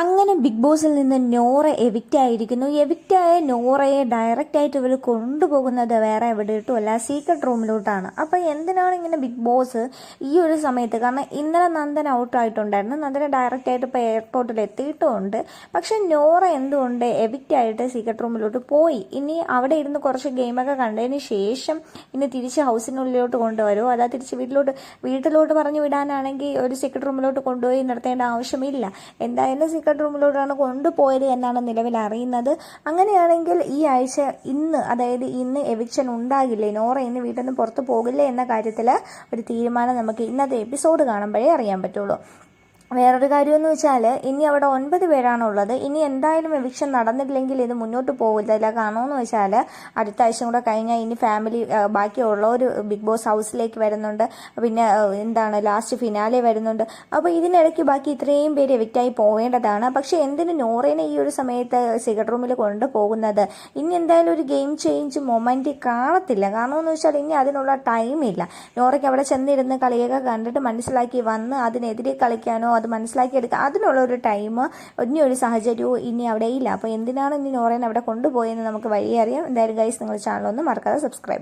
അങ്ങനെ ബിഗ് ബോസിൽ നിന്ന് നോറ എവിക്റ്റ് ആയിരിക്കുന്നു. എവിക്റ്റ് ആയ നോറയെ ഡയറക്റ്റ് ആയിട്ട് ഇവർ കൊണ്ടുപോകുന്നത് വേറെ എവിടെയിട്ടുമല്ല സീക്രട്ട് റൂമിലോട്ടാണ് അപ്പോൾ എന്തിനാണ് ഇങ്ങനെ ബിഗ് ബോസ് ഈ ഒരു സമയത്ത്? കാരണം ഇന്നലെ നന്ദൻ ഔട്ട് ആയിട്ടുണ്ടായിരുന്നു. നന്ദനെ ഡയറക്റ്റ് ആയിട്ട് ഇപ്പോൾ എയർപോർട്ടിൽ എത്തിയിട്ടുമുണ്ട് പക്ഷെ നോറ എന്തുകൊണ്ട് എവിക്റ്റ് ആയിട്ട് സീക്രട്ട് റൂമിലോട്ട് പോയി? ഇനി അവിടെ ഇരുന്ന് കുറച്ച് ഗെയിമൊക്കെ കണ്ടതിന് ശേഷം ഇനി തിരിച്ച് ഹൗസിനുള്ളിലോട്ട് കൊണ്ടുവരുമോ അതാ തിരിച്ച് വീട്ടിലോട്ട് വീട്ടിലോട്ട് പറഞ്ഞു വിടാനാണെങ്കിൽ ഒരു സീക്രട്ട് റൂമിലോട്ട് കൊണ്ടുപോയി നിർത്തേണ്ട ആവശ്യമില്ല. എന്തായാലും സീക്രട്ട് റൂമിലൂടെയാണ് കൊണ്ടുപോയത് എന്നാണ് നിലവിൽ അറിയുന്നത്. അങ്ങനെയാണെങ്കിൽ ഈ ആഴ്ച ഇന്ന് അതായത് ഇന്ന് എവിക്ഷൻ ഉണ്ടാകില്ലേ? നോറ ഇന്ന് വീട്ടിൽ നിന്ന് പുറത്ത് പോകില്ലേ എന്ന കാര്യത്തിൽ ഒരു തീരുമാനം നമുക്ക് ഇന്നത്തെ എപ്പിസോഡ് കാണുമ്പോഴേ അറിയാൻ പറ്റുള്ളൂ. വേറൊരു കാര്യമെന്ന് വെച്ചാൽ ഇനി അവിടെ ഒൻപത് പേരാണുള്ളത്. ഇനി എന്തായാലും എവിക്ഷൻ നടന്നില്ലെങ്കിൽ ഇത് മുന്നോട്ട് പോകില്ല കാണുമെന്ന് വെച്ചാൽ അടുത്ത ആഴ്ച കൂടെ കഴിഞ്ഞാൽ ഇനി ഫാമിലി ബാക്കിയുള്ളവർ ബിഗ് ബോസ് ഹൗസിലേക്ക് വരുന്നുണ്ട്. പിന്നെ എന്താണ് ലാസ്റ്റ് ഫിനാലെ വരുന്നുണ്ട്. അപ്പോൾ ഇതിനിടയ്ക്ക് ബാക്കി ഇത്രയും പേര് എവിക്റ്റായി പോവേണ്ടതാണ്. പക്ഷേ എന്തിന് നോറേനെ ഈ ഒരു സമയത്ത് സിഗരറ്റ് റൂമിൽ കൊണ്ടുപോകുന്നത്? ഇനി എന്തായാലും ഒരു ഗെയിം ചേഞ്ച് മൊമെന്റ് കാണത്തില്ല. കാരണമെന്ന് വെച്ചാൽ ഇനി അതിനുള്ള ടൈമില്ല നോറയ്ക്ക് അവിടെ ചെന്നിരുന്ന് കളിയൊക്കെ കണ്ടിട്ട് മനസ്സിലാക്കി വന്ന് അതിനെതിരെ കളിക്കാനോ അത് മനസ്സിലാക്കിയെടുക്കുക അതിനുള്ള ഒരു ടൈം ഇനി ഒരു സാഹചര്യവും ഇനി അവിടെ ഇല്ല. അപ്പോൾ എന്തിനാണ് ഇനി നോറേൻ അവിടെ കൊണ്ടുപോയെന്ന് നമുക്ക് വഴിയറിയാം. എന്തായാലും ഗൈസ് നിങ്ങൾ ചാനൽ ഒന്ന് മറക്കാതെ സബ്സ്ക്രൈബ്